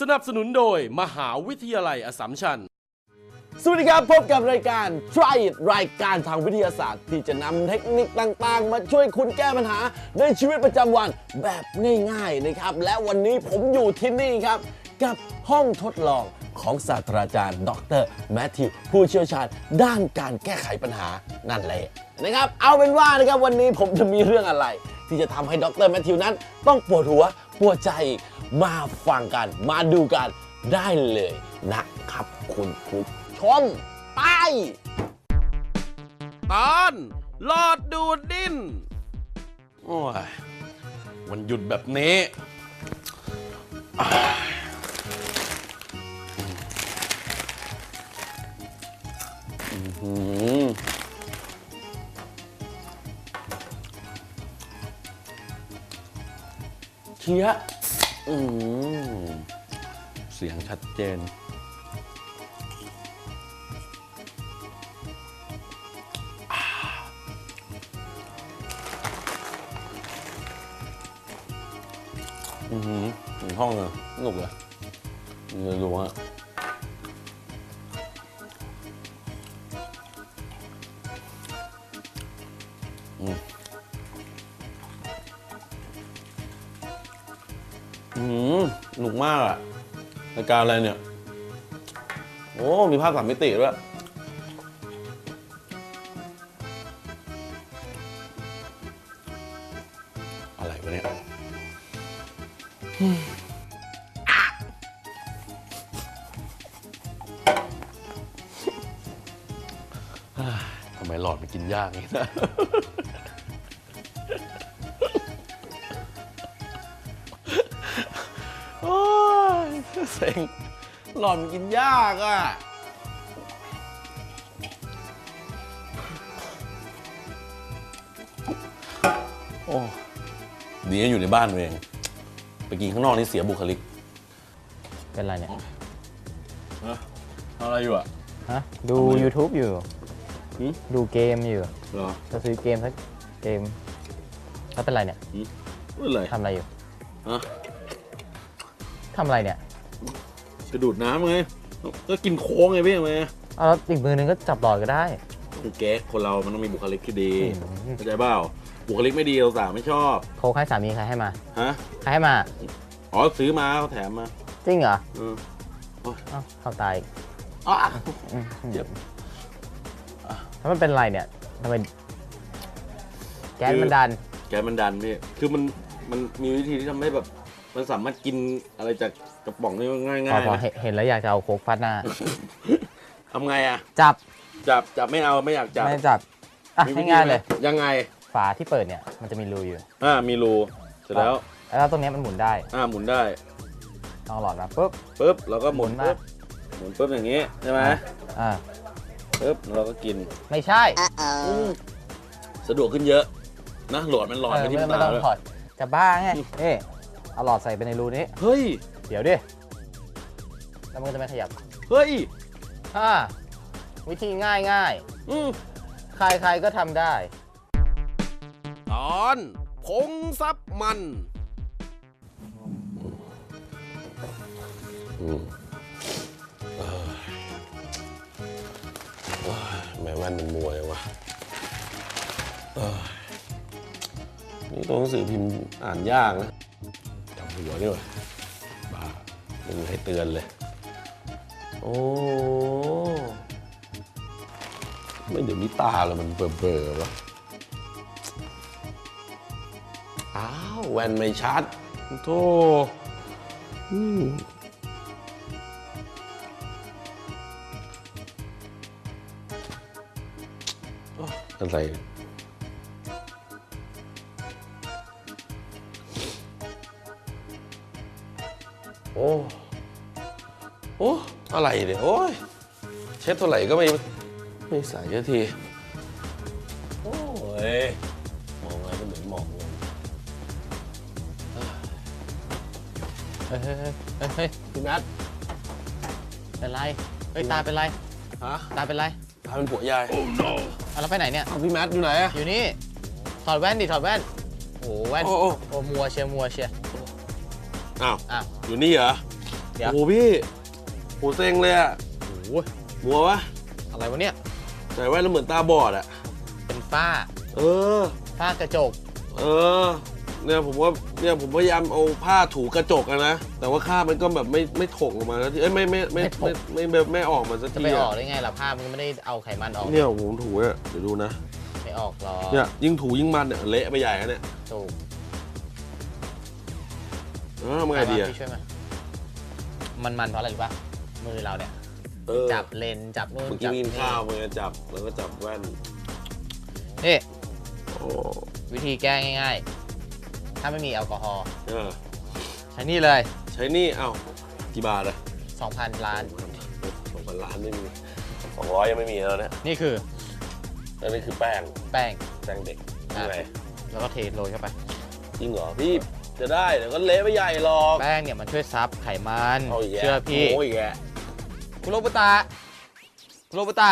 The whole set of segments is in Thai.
สนับสนุนโดยมหาวิทยาลัยอสสัมชัญ สวัสดีครับ พบกับรายการ Try It รายการทางวิทยาศาสตร์ ที่จะนำเทคนิคต่างๆ มาช่วยคุณแก้ปัญหา ในชีวิตประจำวันแบบง่ายๆนะครับ และวันนี้ผมอยู่ที่นี่ครับ กับห้องทดลองของศาสตราจารย์ ดรแมทธิวผู้เชี่ยวชาญด้านการแก้ไขปัญหานั่นแหละนะครับเอาเป็นว่านะครับวันนี้ผมจะมีเรื่องอะไร ที่จะทำให้ดรแมทธิวนั้นต้องปวดหัว ปวดใจอีกมาฟังกันมาดูกันได้เลยนะครับคุณผู้ชมไป ตอนหลอดดูดดิน โอ้ย วันหยุดแบบนี้อ่า เชียอืมเสียงชัดเจน อือหือถึงห้องเลยสนุกเลยเลยดูว่าอืม มสนุกมากอะรายการอะไรเนี่ย โอ้ มีภาพสามมิติด้วยอะไรวะเนี่ยทำไมหลอดมันกินยากนี่นะ เซ็งหลอดมันกินยากอะ โอ้ดีนะอยู่ในบ้านตัวเอง ไปกินข้างนอกนี่เสียบุคลิก เป็นไรเนี่ยทำอะไรอยู่อะ ฮะ ดู YouTube อยู่หืมดูเกมอยู่ เหรอจะซื้อเกมสักเกมแล้วเป็นไรเนี่ยไม่เลยทำอะไรอยู่ ฮะทำอะไรเนี่ย กระดูดน้ำไงก็กินโค้งไงพี่ทำไมเอาแล้วอีกมือนึงก็จับหลอดก็ได้ คือเก๊กคนเรามันต้องมีบุคลิกที่ดีอืม เข้าใจเปล่าบุคลิกไม่ดีเราสาวไม่ชอบโค้กให้สามีใครให้มาฮะใครให้มา อ๋อซื้อมาเขาแถมมาจริงเหรอเออเอ้าเข้าตายอีกอะอืมเจ็บถ้ามันเป็นไรเนี่ยทำไมแก๊สมันดัน แกมันดันพี่คือมันมันมีวิธีที่ทำให้แบบ มันสามารถกินอะไรจากกระป๋องนี่ง่ายพอง่ายพอเห็นเห็นแล้วอยากจะเอาโค้กฟาดหน้า ทำไงอะ จับจับจับไม่เอาไม่อยากจับไม่จับอะมีวิธีง่ายๆเลยไหมยังไง ฝาที่เปิดเนี่ยมันจะมีรูอยู่ อ่ามีรูเสร็จแล้ว แล้วตรงเนี้ยมันหมุนได้อ่าหมุนได้เอาหลอดมาปุ๊บ ปุ๊บเราก็หมุนหมุนมา ปุ๊บหมุนปุ๊บอย่างนี้ใช่ไหมอ่าปุ๊บเราก็กินไม่ใช่สะดวกขึ้นเยอะนะหลอดมันหลอดเอไปอที่ไม่ตาไม่ต้องด้วยถอดจะบ้าไงเอ๊ เอาหลอดใส่ไปในรูนี้ เฮ้ย เดี๋ยวดิ แล้วมันก็จะไม่ขยับเฮ้ย อ่าวิธีง่ายง่ายอืมๆใครๆก็ทำได้ ตอนผงซับมันแม่แว่นมันมัวเลยวะเอ้ยนี่ตัวหนังสือพิมพ์อ่านยากนะจำ หัวนี่วะบ้าไม่มีให้เตือนเลย โอ้ไม่เดี๋ยวนี้ตาเรามันเบลอๆวะอ้าวแว่นไม่ชัดโธ่อืมโอ้อะไร โอ้โอ้อะไรเนี่ยโอ้ยเช็ดเท่าไหร่ก็ไม่ไม่ใส่สักที โอ้ยมองอะไรก็เหมือนมองเงินเฮ้ยเฮ้ยเฮ้ยเฮ้ยเฮ้ยพี่แมทเป็นไร เฮ้ย ตาเป็นไร ฮะตาเป็นไรพาเป็นผัวยายเอาแล้วไปไหนเนี่ย เอาพี่แมทอยู่ไหนอะ อยู่นี่ ถอดแว่นดิ ถอดแว่น โอ้โหแว่น โอ้โอ้ โอ้มัวเชียร์มัวเชียร์ อ้าวอ้าวอยู่นี่เหรอเดี๋ยว โอ้โหพี่โหเซ็งเลยอะโอ้โหมัววะอะไรวะเนี่ย ใส่แว่นแล้วเหมือนตาบอดอะเป็นฝ้า เออ ฝ้ากระจก เออ เนี่ยผมว่าเนี่ยผมพยายามเอาผ้าถูกระจกอะนะ แต่ว่าค่าบมันก็แบบไม่ไม่ถกออกมาแล้วทีเอ้ยไม่ไม่ไม่ไม่ไม่ไม่ไม่ออกมาสักจะทีไปออกอะได้ไงล่ะผ้ามันก็ไม่ได้เอาไขมันออกเนี่ยผมถูเนี่ยเดี๋ยวดูนะ ไม่ออกหรอกเนี่ยยิ่งถูยิ่งมันเนี่ยเละไปใหญ่แล้วเนี่ย ถูก เออทำไงดีอะพี่ช่วยมามันมันเพราะอะไรรู้ป่ะมือเราเนี่ย เออจับเลนจับนู่นเมื่อกี้จับกินนี่ข้าวมือจับแล้วก็จับแว่นนี่โอ้วิธีแก้ง่าย ๆ ถ้าไม่มีแอลกอฮอล์เออใช้นี่เลยใช้นี่เอ้ากี่บาทอะ2,000ล้าน สองพันล้านไม่มีสองร้อยยังไม่มีแล้วเนี่ยนี่คือแล้วนี่คือแป้งแป้งแป้งเด็กอะยังไงแล้วก็เทโรยเข้าไปจริงเหรอพี่ จะได้เดี๋ยวก็เละไปใหญ่หรอกแป้งเนี่ยมันช่วยซับไขมันเอาอีกแล้วเชื่อพี่โอ้ยแกคุโรบุตะคุโรบุตะ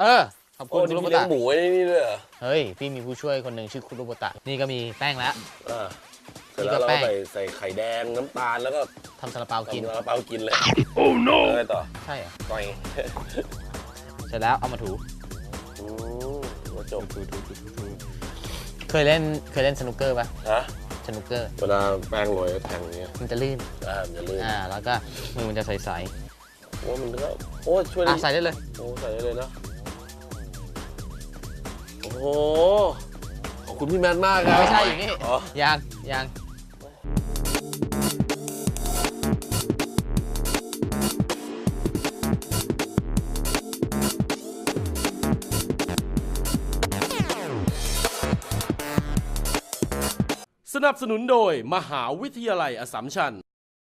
เออขอบคุโอ้ณคุนี่โรบุพี่เลี้ยตะงหมูไว้ในนี่ด้วยเหรอเฮ้ยพี่มีผู้ช่วยคนหนึ่งชื่อคุโรบุตะนี่ก็มีแป้งแล้ว อ่าเสร็จแล้วเรานี่ก็แป้ก็งใส่ใส่ไข่แดงน้ำตาลแล้วก็ทำซาลาเปากินทำกระเป๋ากินเลยโอ้ no อะไรต่อใช่เหรอก้อยเสร็จแล้วเอามาถูอืมหัวจบถูถูถูถูถูเคยเล่นเคยเล่นสนุกเกอร์ปะฮะ สนุกเกอร์ เวลาแป้งโรยแทงอย่างเงี้ยมันจะลื่น อ่ามันจะลื่นอ่า แล้วก็มือมันจะใสโอ้มันก็โอ้ช่วยๆได้อะใส่ได้เลย โอ้ใส่ได้เลยนะโอ้โหขอบคุณพี่แมนมากครับไม่ใช่อย่างนี้ อ๋อ ยางยาง นับสนุนโดยมหาวิทยาลัยอสัมชัญ